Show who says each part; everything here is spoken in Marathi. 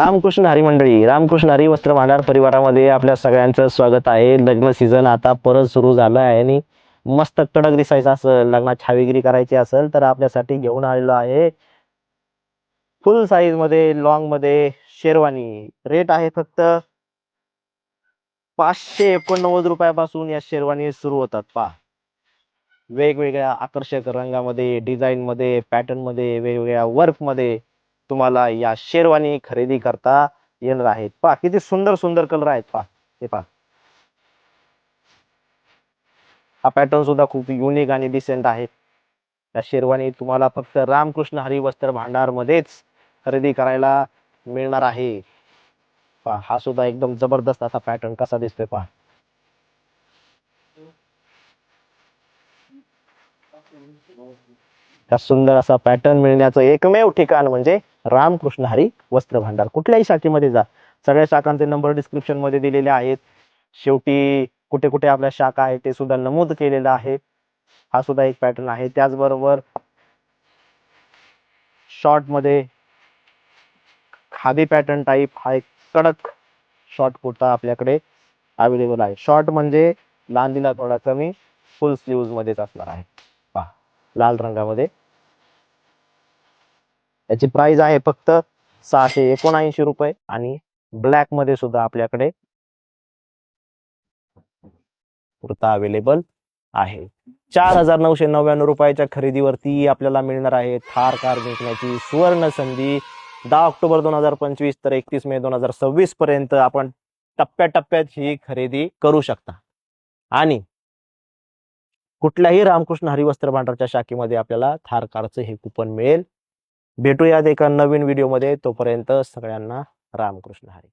Speaker 1: रामकृष्ण हरी मंडळी रामकृष्ण हरी वस्त्र भांडार परिवारामध्ये आपल्या सगळ्यांचं स्वागत आहे. लग्न सीझन आता परत सुरू झालं आहे आणि मस्त कडक दिसायचं असेल लग्नात छावीगिरी करायची असेल तर आपल्यासाठी घेऊन आलेलो आहे. फुल साईजमध्ये लॉंगमध्ये शेरवानी. रेट आहे फक्त पाचशे एकोणनव्वद रुपयापासून या शेरवानी सुरू होतात. पा वेगवेगळ्या आकर्षक रंगामध्ये डिझाईन मध्ये पॅटर्नमध्ये वेगवेगळ्या वर्कमध्ये तुम्हाला या शेरवानी खरेदी करता येणार आहेत. पहा किती सुंदर सुंदर कलर आहेत. पहा हे पहा. हा पॅटर्न सुद्धा खूप युनिक आणि डिसेंट आहे. या शेरवानी तुम्हाला फक्त रामकृष्ण हरी वस्त्र भांडार मध्येच खरेदी करायला मिळणार आहे. पहा हा सुद्धा एकदम जबरदस्त असा पॅटर्न कसा दिसतोय पहा. सुंदर असा पॅटर्न मिळण्याचं एकमेव ठिकाण म्हणजे रामकृष्ण हरी वस्त्र भांडार कुठल्याही शाखेमध्ये जा. सगळ्या शाखांचे नंबर डिस्क्रिप्शनमध्ये दिलेले आहेत. शेवटी कुठे कुठे आपल्या शाखा आहे ते सुद्धा नमूद केलेलं आहे. हा सुद्धा एक पॅटर्न आहे. त्याचबरोबर शॉर्टमध्ये खादी पॅटर्न टाईप हा एक कडक शॉर्ट कुर्ता आपल्याकडे अवेलेबल आहे. शॉर्ट म्हणजे लांबीला थोडा कमी फुल स्लीव्ह मध्येच असणार आहे. पहा लाल रंगामध्ये याची प्राइस आहे फक्त सहाशे एकोणऐंशी रुपये आणि ब्लॅकमध्ये सुद्धा आपल्याकडे कुर्ता अवेलेबल आहे. चार हजार नऊशे नव्याण्णव रुपयाच्या खरेदीवरती आपल्याला मिळणार आहे थार कार जिंकण्याची सुवर्ण संधी. दहा ऑक्टोबर दोन हजार पंचवीस तर एकतीस मे दोन हजार सव्वीस पर्यंत आपण टप्प्याटप्प्यात ही खरेदी करू शकता. आणि कुठल्याही रामकृष्ण हरिवस्त्र भांडारच्या शाखेमध्ये आपल्याला थार कारचं हे कुपन मिळेल. भेटूयात एका नवीन व्हिडिओमध्ये. तोपर्यंत सगळ्यांना रामकृष्ण हरी.